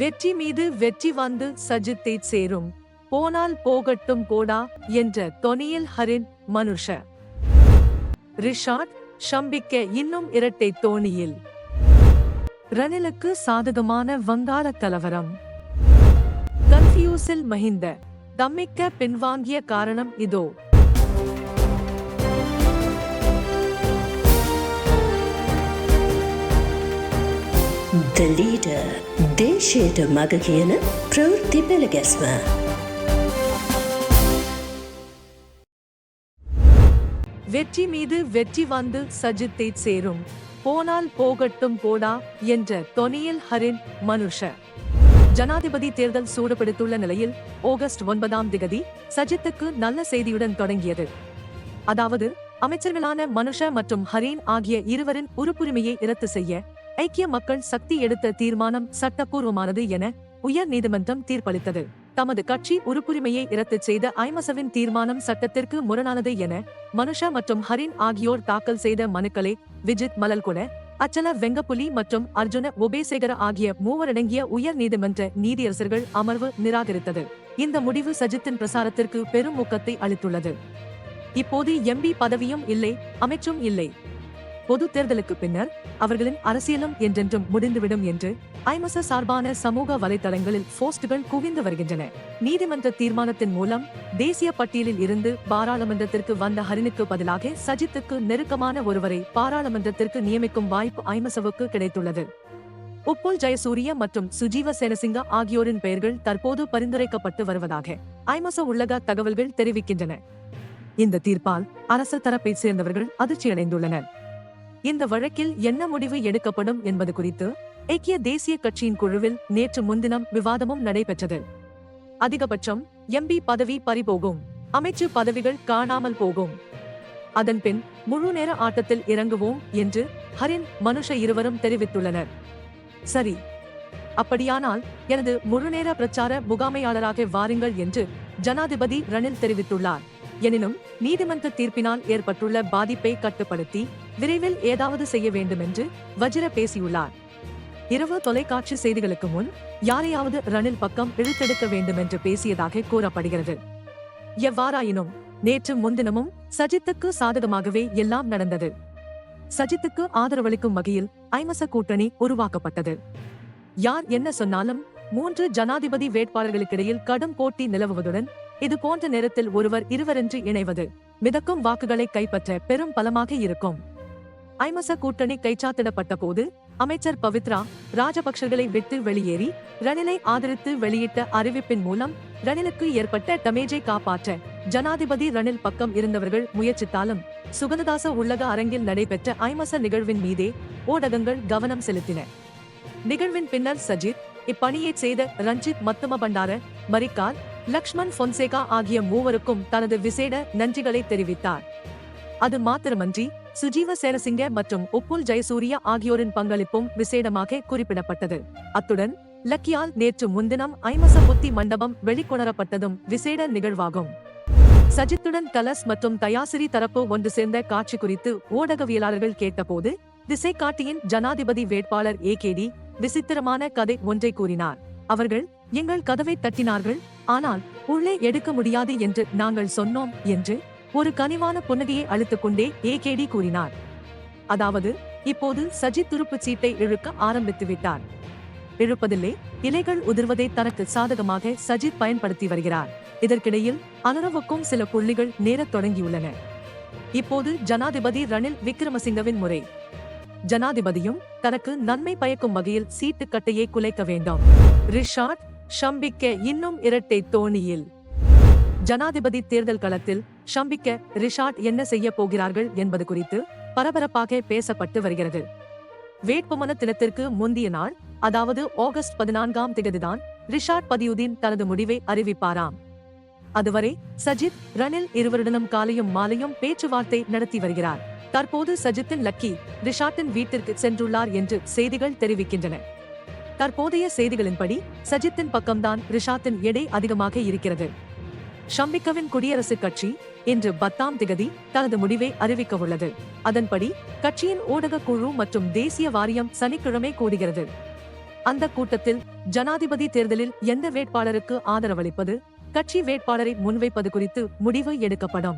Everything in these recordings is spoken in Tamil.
வெற்றி மீது வெற்றி வந்து சஜித்தை சேரும். போனால் போகட்டும் போடா என்ற தொனியில் ஹரின் மனுஷ. ரிஷாட் ஷம்பிக்க இன்னும் இரட்டை தோணியில். ரணிலுக்கு சாதகமான வங்காள கலவரம். கன்ஃபியூசில் மஹிந்த தம்மிக்க பின்வாங்கிய காரணம் இதோ. The leader දේශයට මග කියන ප්‍රවෘත්ති පෙළගැස්ම. வெற்றி மீது வெற்றி வந்து சஜித்தை சேரும் போனால் போகட்டும் போடா என்ற தொனியில் ஹரின் மனுஷ ஜனாதிபதி தேர்தல் சூடுபிடித்துள்ள நிலையில் ஆகஸ்ட் ஒன்பதாம் திகதி சஜித்துக்கு நல்ல செய்தியுடன் தொடங்கியது அதாவது அமைச்சர்களான மனுஷ மற்றும் ஹரீன் ஆகிய இருவரின் உறுப்புரிமையை ரத்து செய்ய ஐக்கிய மக்கள் சக்தி எடுத்த தீர்மானம் சட்டப்பூர்வமானது என உயர் நீதிமன்றம் தீர்ப்பளித்தது. தமது கட்சி உறுப்புரிமையை இரத்து செய்த ஐமசவின் தீர்மானம் சட்டத்திற்கு முரணானது என மனுஷா மற்றும் ஹரின் ஆகியோர் தாக்கல் செய்த மனுக்களை விஜித் மலல்குட அச்சல வெங்கப்புலி மற்றும் அர்ஜுன உபேசேகர ஆகிய மூவரடங்கிய உயர் நீதிமன்ற நீதியரசர்கள் அமர்வு நிராகரித்தது. இந்த முடிவு சஜித்தின் பிரசாரத்திற்கு பெரும் ஊக்கத்தை அளித்துள்ளது. இப்போது எம்பி பதவியும் இல்லை அமைச்சும் இல்லை. பொது தேர்தலுக்கு பின்னர் அவர்களின் அரசியலும் என்றென்றும் முடிந்துவிடும் என்று ஐமச சார்பான சமூக வலைதளங்களில் போஸ்டுகள் குவிந்து வருகின்றன. நீதிமன்ற தீர்மானத்தின் மூலம் தேசிய பட்டியலில் இருந்து பாராளுமன்றத்திற்கு வந்த ஹரினுக்கு பதிலாக சஜித்துக்கு நெருக்கமான ஒருவரை பாராளுமன்றத்திற்கு நியமிக்கும் வாய்ப்பு ஐமசவுக்கு கிடைத்துள்ளது. உப்புல் ஜெயசூரிய மற்றும் சுஜீவ சேனசிங்க ஆகியோரின் பெயர்கள் தற்போது பரிந்துரைக்கப்பட்டு வருவதாக ஐமச உள்ளக தகவல்கள் தெரிவிக்கின்றன. இந்த தீர்ப்பால் அரசு தரப்பை சேர்ந்தவர்கள் அதிர்ச்சியடைந்துள்ளனர். இந்த வழக்கில் என்ன முடிவு எடுக்கப்படும் என்பது குறித்து ஐக்கிய தேசிய கட்சியின் குழுவில் நேற்று முன்தினம் விவாதமும் நடைபெற்றது. அதிகபட்சம் எம்பி பதவி பறிபோகும். அமைச்சு பதவிகள் காணாமல் போகும். அதன்பின் முழு நேர ஆட்டத்தில் இறங்குவோம் என்று ஹரின் மனுஷ இருவரும் தெரிவித்துள்ளனர். சரி. அப்படியானால் எனது முழுநேர பிரச்சார முகாமையாளராக வாருங்கள் என்று ஜனாதிபதி ரணில் தெரிவித்துள்ளார். எனினும் நீதிமன்ற தீர்ப்பினால் ஏற்பட்டுள்ள பாதிப்பை கட்டுப்படுத்தி விரைவில் ஏதாவது செய்ய வேண்டும் என்று வஜிர பேசியுள்ளார். இரவு தொலைக்காட்சி செய்திகளுக்கு முன் யாரையாவது ரணில் பக்கம் இழுத்தெடுக்க வேண்டும் என்று பேசியதாக கூறப்படுகிறது. எவ்வாறாயினும் நேற்று முன்தினமும் சஜித்துக்கு சாதகமாகவே எல்லாம் நடந்தது. சஜித்துக்கு ஆதரவளிக்கும் வகையில் ஐமச கூட்டணி உருவாக்கப்பட்டது. யார் என்ன சொன்னாலும் மூன்று ஜனாதிபதி வேட்பாளர்களுக்கிடையில் கடும் போட்டி நிலவுவதுடன் இது போன்ற நேரத்தில் ஒருவர் இருவரென்று இணைவது மிதக்கும் வாக்குகளை கைப்பற்ற பெரும் பலமாக இருக்கும். ஐமச கூட்டணி கைச்சாத்திடப்பட்ட போது அமைச்சர் பவித்ரா ராஜபக்சர்களை விட்டு வெளியேறி ரணிலை ஆதரித்து வெளியிட்ட அறிவிப்பின் மூலம் ரணிலுக்கு ஏற்பட்ட டமேஜை காப்பாற்ற ஜனாதிபதி ரணில் பக்கம் இருந்தவர்கள் முயற்சித்தாலும் சுகந்ததாச உள்ளக அரங்கில் நடைபெற்ற ஐமச நிகழ்வின் மீதே ஊடகங்கள் கவனம் செலுத்தின. நிகழ்வின் பின்னர் சஜித் இப்பணியை செய்த ரஞ்சித் மத்தும பண்டார மரிக்கார் லக்ஷ்மண் பொன்சேகா ஆகிய மூவருக்கும் தனது விசேட நன்றிகளை தெரிவித்தார். அது மாத்திரமன்றி சுஜீவ சேனசிங்க மற்றும் உப்புல் ஜெயசூரிய ஆகியோரின் பங்களிப்பும் விசேடமாக குறிப்பிடப்பட்டது. அத்துடன் லக்கியால் நேற்று முன்தினம் ஐமச புத்தி மண்டபம் வெளிக்கொணரப்பட்டதும் விசேட நிகழ்வாகும். சஜித்துடன் கலஸ் மற்றும் தயாசிரி தரப்பு ஒன்று சேர்ந்த காட்சி குறித்து ஊடகவியலாளர்கள் கேட்டபோது திசை காட்டியின் ஜனாதிபதி வேட்பாளர் ஏகேடி விசித்திரமான கதை ஒன்றை கூறினார். அவர்கள் எங்கள் கதவை தட்டினார்கள். ஆனால் உள்ளே எடுக்க முடியாது என்று நாங்கள் சொன்னோம் என்று ஒரு கனிவான புன்னகையை அழுத்துக் கொண்டே ஏகேடி கூறினார். அதாவது இப்போது சஜித் துருப்பு சீட்டை இழுக்க ஆரம்பித்து விட்டார். இழுப்பதில்லை இலைகள் உதிர்வதை தனக்கு சாதகமாக சஜித் பயன்படுத்தி வருகிறார். இதற்கிடையில் அனுரவுக்கும் சில புள்ளிகள் நேரத் தொடங்கியுள்ளன. இப்போது ஜனாதிபதி ரணில் விக்ரமசிங்கவின் முறை. ஜனாதிபதியும் தனக்கு நன்மை பயக்கும் வகையில் சீட்டு கட்டையை குலைக்க வேண்டும். ரிஷாட் ஷம்பிக்க இன்னும் இரட்டை தோணியில். ஜனாதிபதி தேர்தல் களத்தில் ஷம்பிக்க ரிஷாட் என்ன செய்ய போகிறார்கள் என்பது குறித்து பரபரப்பாக பேசப்பட்டு வருகிறது. வேட்புமன தினத்திற்கு முந்திய நாள் அதாவது ஆகஸ்ட் பதினான்காம் திகதிதான் ரிஷாட் பதியுதீன் தனது முடிவை அறிவிப்பாராம். அதுவரை சஜித் ரணில் இருவருடனும் காலையும் மாலையும் பேச்சுவார்த்தை நடத்தி வருகிறார். தற்போது சஜித்தின் லக்கி ரிஷாட்டின் வீட்டிற்கு சென்றுள்ளார் என்று செய்திகள் தெரிவிக்கின்றன. தற்போதைய செய்திகளின்படி சஜித்தின் பக்கம்தான் ரிஷாத்தின் எடை அதிகமாக இருக்கிறது. ஷம்பிக்கவின் குடியரசுக் கட்சி இன்று பத்தாம் திகதி தனது முடிவை அறிவிக்க உள்ளது அதன்படி கட்சியின் ஊடக குழு மற்றும் தேசிய வாரியம் சனிக்கிழமை கூடுகிறது. அந்த கூட்டத்தில் ஜனாதிபதி தேர்தலில் எந்த வேட்பாளருக்கு ஆதரவளிப்பது கட்சி வேட்பாளரை முன்வைப்பது குறித்து முடிவு எடுக்கப்படும்.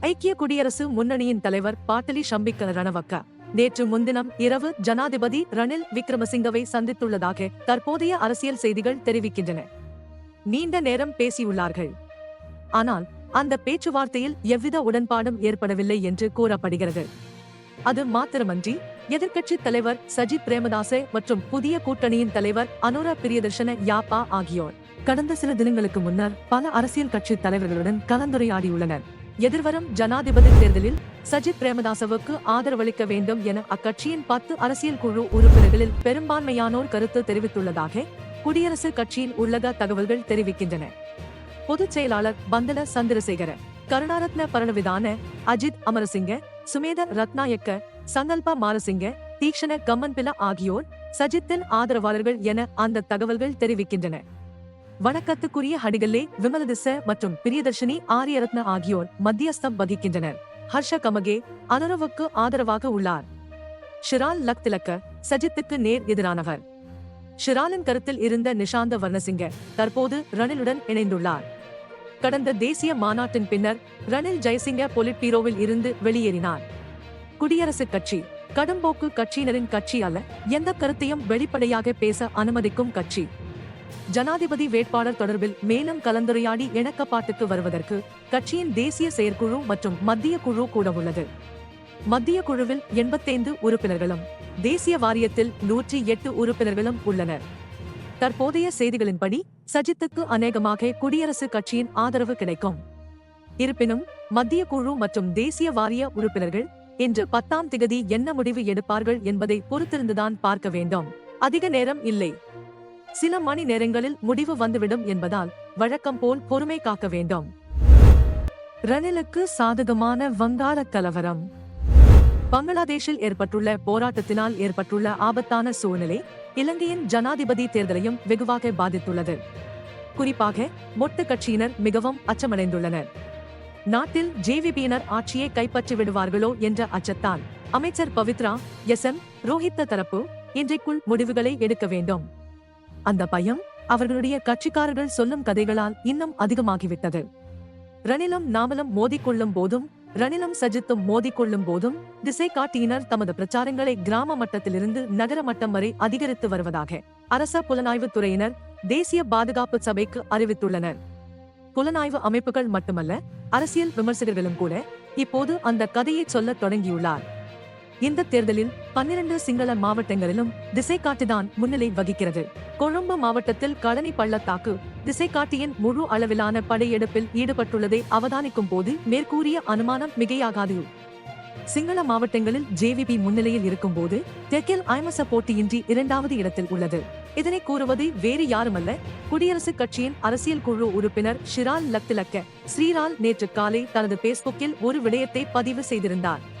ஐக்கிய குடியரசு முன்னணியின் தலைவர் பாட்டலி ஷம்பிக்க ரணவக்க நேற்று முன்தினம் இரவு ஜனாதிபதி ரணில் விக்ரமசிங்கவை சந்தித்துள்ளதாக தற்போதைய அரசியல் செய்திகள் தெரிவிக்கின்றன. நீண்ட நேரம் பேசியுள்ளார்கள். ஆனால் அந்த பேச்சுவார்த்தையில் எவ்வித உடன்பாடும் ஏற்படவில்லை என்று கூறப்படுகிறது. அது மாத்திரமன்றி எதிர்க்கட்சித் தலைவர் சஜித் பிரேமதாசே மற்றும் புதிய கூட்டணியின் தலைவர் அனுரா பிரியதர்ஷன யாப்பா ஆகியோர் கடந்த சில தினங்களுக்கு முன்னர் பல அரசியல் கட்சி தலைவர்களுடன் கலந்துரையாடியுள்ளனர். எதிர்வரும் ஜனாதிபதி தேர்தலில் சஜித் பிரேமதாசவுக்கு ஆதரவளிக்க வேண்டும் என அக்கட்சியின் பத்து அரசியல் குழு உறுப்பினர்களில் பெரும்பான்மையானோர் கருத்து தெரிவித்துள்ளதாக குடியரசுக் கட்சியின் உள்ளக தகவல்கள் தெரிவிக்கின்றன. பொதுச் செயலாளர் பந்தல சந்திரசேகர கருணாரத்ன பரணவிதான அஜித் அமரசிங்க சுமேத ரத்நாயக்க சங்கல்பா மாரசிங்க தீக்ஷண கம்மன்பில ஆகியோர் சஜித்தின் ஆதரவாளர்கள் என அந்த தகவல்கள் தெரிவிக்கின்றன. வணக்கத்துக்குரிய ஹடிகல்லே விமலதிச மற்றும் பிரியதர்ஷினி ஆரியரத்ன ஆகியோர் மத்தியஸ்தம் வகிக்கின்றனர். ஹர்ஷ கமகே அனுரவுக்கு ஆதரவாக உள்ளார். ஷிரால் லக்திலக்க சஜித்துக்கு நேர் எதிரானவர். ஷிராலின் கருத்தில் இருந்த நிஷாந்த வர்ணசிங்க தற்போது ரணிலுடன் இணைந்துள்ளார். கடந்த தேசிய மாநாட்டின் பின்னர் ரணில் ஜெயசிங்க பொலிட்பீரோவில் இருந்து வெளியேறினார். குடியரசுக் கட்சி கடும்போக்கு கட்சியினரின் கட்சி அல்ல எந்த கருத்தையும் வெளிப்படையாக பேச அனுமதிக்கும் கட்சி. ஜனாதிபதி வேட்பாளர் தொடர்பில் மேலும் கலந்துரையாடி இணக்கப்பாட்டுக்கு வருவதற்கு கட்சியின் தேசிய செயற்குழு மற்றும் மத்திய குழு கூட உள்ளது. மத்திய குழுவில் எண்பத்தைந்து உறுப்பினர்களும் தேசிய வாரியத்தில் நூற்றி எட்டு உறுப்பினர்களும் உள்ளனர். தற்போதைய செய்திகளின்படி சஜித்துக்கு அநேகமாக குடியரசுக் கட்சியின் ஆதரவு கிடைக்கும். இருப்பினும் மத்திய குழு மற்றும் தேசிய வாரிய உறுப்பினர்கள் இன்று பத்தாம் திகதி என்ன முடிவு எடுப்பார்கள் என்பதை பொறுத்திருந்துதான் பார்க்க வேண்டும். அதிக நேரம் இல்லை. சில மணி நேரங்களில் முடிவு வந்துவிடும் என்பதால் வழக்கம் போல் பொறுமை காக்க வேண்டும். ரணிலுக்கு சாதகமான வங்காள கலவரம் பங்களாதேஷில் ஏற்பட்டுள்ள போராட்டத்தினால் ஏற்பட்டுள்ள ஆபத்தான சூழ்நிலை இலங்கையின் ஜனாதிபதி தேர்தலையும் வெகுவாக பாதித்துள்ளது. குறிப்பாக மொட்டு கட்சியினர் மிகவும் அச்சமடைந்துள்ளனர். நாட்டில் ஜேவிபியினர் ஆட்சியை கைப்பற்றி விடுவார்களோ என்ற அச்சத்தால் அமைச்சர் பவித்ரா எஸ் எம் ரோஹித்த தரப்பு இன்றைக்குள் முடிவுகளை எடுக்க வேண்டும். அந்த பயம் அவர்களுடைய கட்சிக்காரர்கள் சொல்லும் கதைகளால் இன்னும் அதிகமாகிவிட்டது. ரணிலும் நாமலும் மோதிக்கொள்ளும் போதும் ரணிலும் சஜித்தும் மோதிக்கொள்ளும் போதும் திசை காட்டியினர் தமது பிரச்சாரங்களை கிராம மட்டத்திலிருந்து நகர மட்டம் வரை அதிகரித்து வருவதாக அரச புலனாய்வு துறையினர் தேசிய பாதுகாப்பு சபைக்கு அறிவித்துள்ளனர். புலனாய்வு அமைப்புகள் மட்டுமல்ல அரசியல் விமர்சகர்களும் கூட இப்போது அந்த கதையை சொல்லத் தொடங்கியுள்ளார். இந்த தேர்தலில் பன்னிரண்டு சிங்கள மாவட்டங்களிலும் திசை காட்டிதான் முன்னிலை வகிக்கிறது. கொழும்பு மாவட்டத்தில் கழனி பள்ளத்தாக்கு திசை காட்டியின் முழு அளவிலான படையெடுப்பில் ஈடுபட்டுள்ளதை அவதானிக்கும் போது மேற்கூறிய அனுமானம் மிகையாகாது. சிங்கள மாவட்டங்களில் ஜேவிபி முன்னிலையில் இருக்கும்போது தெற்கில் ஐமச போட்டியின்றி இரண்டாவது இடத்தில் உள்ளது. இதனை கூறுவது வேறு யாருமல்ல. குடியரசுக் கட்சியின் அரசியல் குழு உறுப்பினர் ஷிரால் லக்திலக்க ஸ்ரீரால் நேற்று காலை தனது பேஸ்புக்கில் ஒரு விடயத்தை பதிவு செய்திருந்தார்.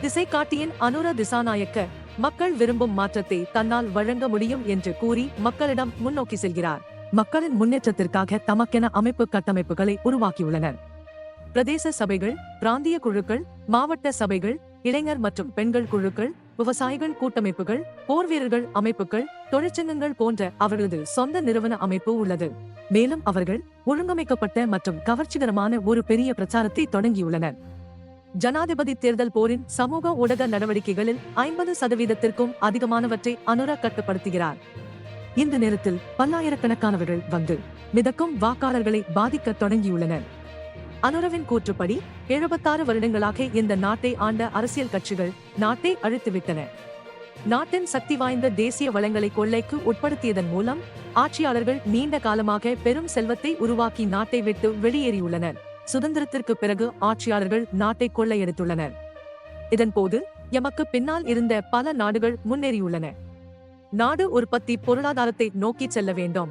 திசை காட்டியின் அனுர திசாநாயக்க மக்கள் விரும்பும் மாற்றத்தை தன்னால் வழங்க முடியும் என்று கூறி மக்களிடம் முன்னோக்கி செல்கிறார். மக்களின் முன்னேற்றத்திற்காக தமக்கென அமைப்பு கட்டமைப்புகளை உருவாக்கியுள்ளனர். பிரதேச சபைகள் பிராந்திய குழுக்கள் மாவட்ட சபைகள் இளைஞர் மற்றும் பெண்கள் குழுக்கள் விவசாயிகள் கூட்டமைப்புகள் போர் வீரர்கள் அமைப்புகள் தொழிற்சங்கங்கள் போன்ற அவர்களது சொந்த நிறுவன அமைப்பு உள்ளது. மேலும் அவர்கள் ஒழுங்கமைக்கப்பட்ட மற்றும் கவர்ச்சிகரமான ஒரு பெரிய பிரச்சாரத்தை தொடங்கியுள்ளனர். ஜனாதிபதி தேர்தல் போரின் சமூக ஊடக நடவடிக்கைகளில் ஐம்பது சதவீதத்திற்கும் அதிகமானவற்றை அனுரா கட்டுப்படுத்துகிறார். இந்த நேரத்தில் பல்லாயிரக்கணக்கானவர்கள் வந்து மிதக்கும் வாக்காளர்களை பாதிக்க தொடங்கியுள்ளனர். அனுரவின் கூற்றுப்படி எழுபத்தாறு வருடங்களாக இந்த நாட்டை ஆண்ட அரசியல் கட்சிகள் நாட்டை அழித்துவிட்டன. நாட்டின் சக்தி வாய்ந்த தேசிய வளங்களை கொள்ளைக்கு உட்படுத்தியதன் மூலம் ஆட்சியாளர்கள் நீண்ட காலமாக பெரும் செல்வத்தை உருவாக்கி நாட்டை விட்டு வெளியேறியுள்ளனர். சுதந்திரத்திற்கு பிறகு ஆட்சியாளர்கள் நாட்டை கொள்ளையடித்துள்ளனர். இதன்போது எமக்கு பின்னால் இருந்த பல நாடுகள் முன்னேறியுள்ளன. நாடு உற்பத்தி பொருளாதாரத்தை நோக்கி செல்ல வேண்டும்.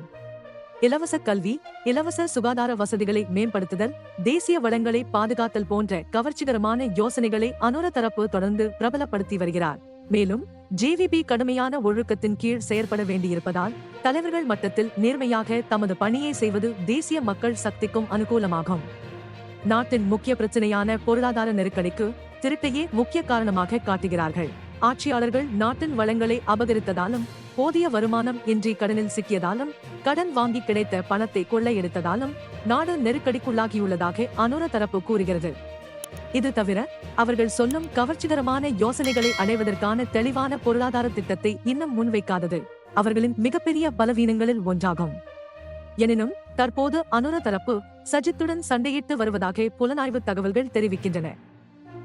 இலவச கல்வி இலவச சுகாதார வசதிகளை மேம்படுத்துதல் தேசிய வளங்களை பாதுகாத்தல் போன்ற கவர்ச்சிகரமான யோசனைகளை அனுர தரப்பு தொடர்ந்து பிரபலப்படுத்தி வருகிறார். மேலும் ஜேவிபி கடுமையான ஒழுக்கத்தின் கீழ் செயற்பட வேண்டியிருப்பதால் தலைவர்கள் மட்டத்தில் நேர்மையாக தமது பணியை செய்வது தேசிய மக்கள் சக்திக்கும் அனுகூலமாகும். நாட்டின் முக்கிய பிரச்சனையான பொருளாதார நெருக்கடிக்கு திருட்டையே முக்கிய காரணமாக காட்டுகிறார்கள். ஆட்சியாளர்கள் நாட்டின் வளங்களை அபகரித்ததாலும் போதிய வருமானம் இன்றி கடனில் சிக்கியதாலும் கடன் வாங்கி கிடைத்த பணத்தை கொள்ளையடித்ததாலும் நாடு நெருக்கடிக்குள்ளாகியுள்ளதாக அனுர தரப்பு கூறுகிறது. இது தவிர அவர்கள் சொல்லும் கவர்ச்சிகரமான யோசனைகளை அடைவதற்கான தெளிவான பொருளாதார திட்டத்தை இன்னும் முன்வைக்காதது அவர்களின் மிகப்பெரிய பலவீனங்களில் ஒன்றாகும். எனினும் தற்போது அனுர தரப்பு சஜித்துடன் சண்டையிட்டு வருவதாக புலனாய்வு தகவல்கள் தெரிவிக்கின்றன.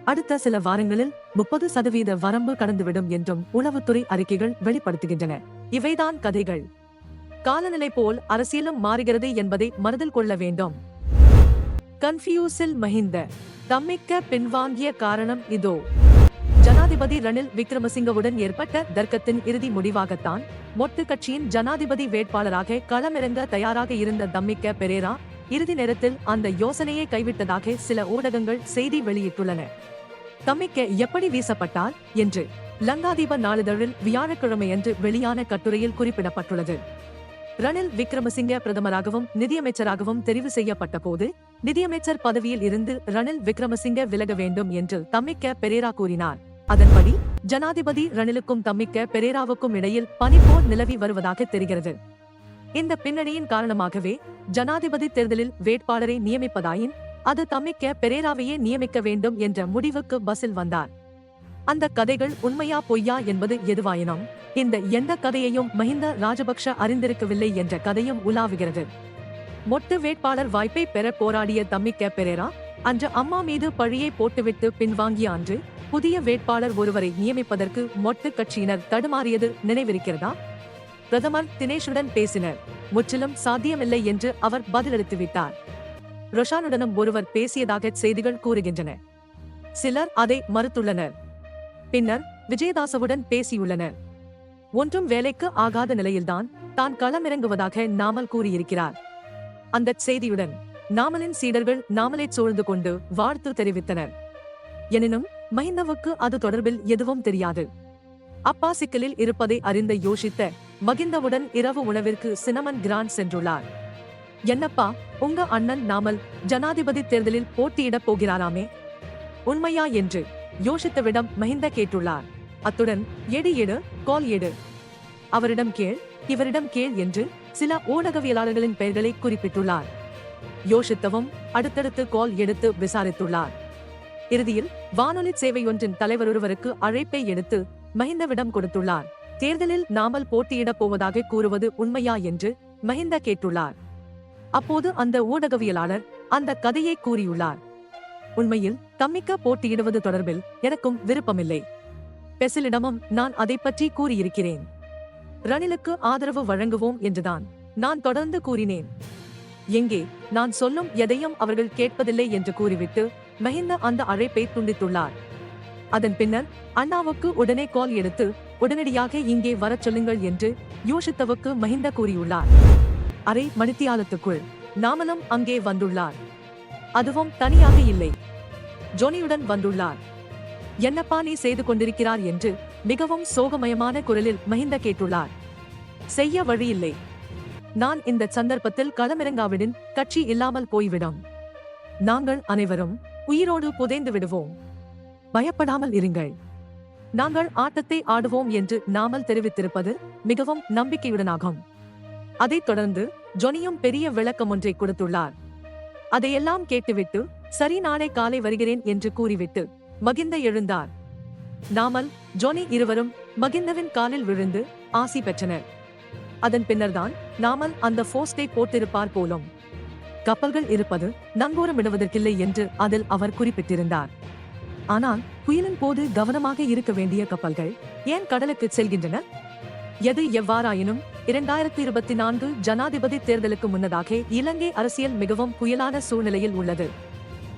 அடுத்த சில வாரங்களில் முப்பது சதவீத வரம்பு கடந்துவிடும் என்றும் உளவுத்துறை அறிக்கைகள் வெளிப்படுத்துகின்றன. இவைதான் கதைகள். காலநிலை போல் அரசியலும் மாறுகிறது என்பதை மனதில் கொள்ள வேண்டும். கன்ஃபியூசில் மஹிந்த தம்மிக்க பின்வாங்கிய காரணம் இதோ. ஜனாதிபதி ரணில் விக்ரமசிங்கவுடன் ஏற்பட்ட தர்க்கத்தின் இறுதி முடிவாகத்தான் மொட்டு கட்சியின் ஜனாதிபதி வேட்பாளராக களமிறங்க தயாராக இருந்த தம்மிக்க பெரேரா இறுதி நேரத்தில் அந்த யோசனையை கைவிட்டதாக சில ஊடகங்கள் செய்தி வெளியிட்டுள்ளன. தம்மிக்க எப்படி வீசப்பட்டார் என்று லங்காதீப நாளிதழில் வியாழக்கிழமையன்று வெளியான கட்டுரையில் குறிப்பிடப்பட்டுள்ளது. ரணில் விக்ரமசிங்க பிரதமராகவும் நிதியமைச்சராகவும் தெரிவு செய்யப்பட்ட போது நிதியமைச்சர் பதவியில் இருந்து ரணில் விக்ரமசிங்க விலக வேண்டும் என்று தம்மிக்க பெரேரா கூறினார். அதன்படி ஜனாதிபதி ரணிலுக்கும் தம்மிக்க பெரேராவுக்கும் இடையில் பனிப்போர் நிலவி வருவதாக தெரிகிறது. இந்த பின்னணியின் காரணமாகவே ஜனாதிபதி தேர்தலில் வேட்பாளரை நியமிப்பதாயின் அது தம்மிக்க பெரேராவையே நியமிக்க வேண்டும் என்ற முடிவுக்கு பஸ்ஸில் வந்தார். அந்த கதைகள் உண்மையா பொய்யா என்பது எதுவாயினும் இந்த எந்த கதையையும் மஹிந்த ராஜபக்ஷ அறிந்திருக்கவில்லை என்ற கதையும் உலாவுகிறது. மொட்டு வேட்பாளர் வாய்ப்பை பெற போராடிய தம்மிக்க பெரேரா அன்று அம்மா மீது பழியை போட்டுவிட்டு பின்வாங்கிய அன்று புதிய வேட்பாளர் ஒருவரை நியமிப்பதற்கு மொட்டு கட்சியினர் தடுமாறியது நினைவிருக்கிறதா? பிரதமர் தினேஷுடன் பேசினர். முற்றிலும் சாத்தியமில்லை என்று அவர் பதிலளித்துவிட்டார் ரொஷானுடனும் ஒருவர் பேசியதாக செய்திகள் கூறுகின்றன. சிலர் அதை மறுத்துள்ளனர். பின்னர் விஜயதாசவுடன் பேசியுள்ளனர். ஒன்றும் வேலைக்கு ஆகாத நிலையில்தான் தான் களமிறங்குவதாக நாமல் கூறியிருக்கிறார். அந்த செய்தியுடன் நாமலின் சீடர்கள் நாமலை சூழ்ந்து கொண்டு வாழ்த்து தெரிவித்தனர். எனினும் மஹிந்தவுக்கு அது தொடர்பில் எதுவும் தெரியாது. அப்பா சிக்கலில் இருப்பதை அறிந்த யோசித்த மகிந்தவுடன் இரவு உணவிற்கு சினமன் கிராண்ட் சென்றுள்ளார். என்னப்பா உங்க அண்ணன் நாமல் ஜனாதிபதி தேர்தலில் போட்டியிடப் போகிறாராமே? உண்மையா என்று யோசித்தவிடம் மஹிந்த கேட்டுள்ளார். அத்துடன் எடு எடு கால் எடு. அவரிடம் கேள் இவரிடம் கேள் என்று சில ஊடகவியலாளர்களின் பெயர்களை குறிப்பிட்டுள்ளார். யோசித்தவும் அடுத்தடுத்து கால் எடுத்து விசாரித்துள்ளார். இறுதியில் வானொலி சேவை ஒன்றின் தலைவர் ஒருவருக்கு அழைப்பை எடுத்து மஹிந்தவிடம் கொடுத்துள்ளார். தேர்தலில் நாமல் போட்டியிடப் போவதாக கூறுவது உண்மையா என்று மஹிந்த கேட்டுள்ளார். அப்போது அந்த ஊடகவியலாளர் அந்த கதையை கூறியுள்ளார். உண்மையில் தம்மிக்க போட்டியிடுவது தொடர்பில் எனக்கும் விருப்பமில்லை. பெசிலிடமும் நான் அதை பற்றி கூறியிருக்கிறேன். ரணிலுக்கு ஆதரவு வழங்குவோம் என்றுதான் நான் தொடர்ந்து கூறினேன். எங்கே? நான் சொல்லும் எதையும் அவர்கள் கேட்பதில்லை என்று கூறிவிட்டு மஹிந்த அந்த அழைப்பை துண்டித்துள்ளார். அதன் பின்னர் அண்ணாவுக்கு உடனே கால் எடுத்து உடனடியாக இங்கே வரச் சொல்லுங்கள் என்று யோசித்தவுக்கு மஹிந்த கூறியுள்ளார். அரை மணித்தியாலத்துக்குள் நாமலும் அங்கே வந்துள்ளார். அதுவும் தனியாக இல்லை. ஜோனியுடன் வந்துள்ளார். என்னப்பா நீ செய்து கொண்டிருக்கிறார் என்று மிகவும் சோகமயமான குரலில் மஹிந்த கேட்டுள்ளார். செய்ய வழியில்லை நான் இந்த சந்தர்ப்பத்தில் களமிறங்காவிடின் கட்சி இல்லாமல் போய்விடும். நாங்கள் அனைவரும் உயிரோடு புதைந்து விடுவோம். பயப்படாமல் இருங்கள். நாங்கள் ஆட்டத்தை ஆடுவோம் என்று நாமல் தெரிவித்திருப்பது மிகவும் நம்பிக்கையுடனாகும். அதைத் தொடர்ந்து ஜொனியும் பெரிய விளக்கம் ஒன்றை கொடுத்துள்ளார். அதையெல்லாம் கேட்டுவிட்டு சரி நாளை காலை வருகிறேன் என்று கூறிவிட்டு மகிந்த எழுந்தார். நாமல் ஜொனி இருவரும் மகிந்தவின் காலில் விழுந்து ஆசி பெற்றனர். அதன் பின்னர்தான் நாமல் அந்த போஸ்டை போட்டிருப்பார் போலும். கப்பல்கள் இருப்பது நங்கூரமிடுவதற்கில்லை என்று அதில் அவர் குறிப்பிட்டிருந்தார். ஆனால் புயலின் போது கவனமாக இருக்க வேண்டிய கப்பல்கள் ஏன் கடலுக்கு செல்கின்றன? எது எவ்வாறாயினும் இரண்டாயிரத்தி இருபத்தி நான்கு ஜனாதிபதி தேர்தலுக்கு முன்னதாக இலங்கை அரசியல் மிகவும் புயலான சூழ்நிலையில் உள்ளது.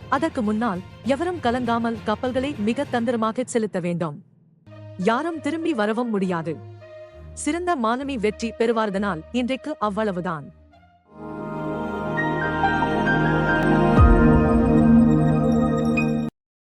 அதற்கு முன்னால் எவரும் கலங்காமல் கப்பல்களை மிக தந்திரமாக செலுத்த வேண்டும். யாரும் திரும்பி வரவும் முடியாது. சிறந்த மாணவி வெற்றி பெறுவார்தனால் இன்றைக்கு அவ்வளவுதான்.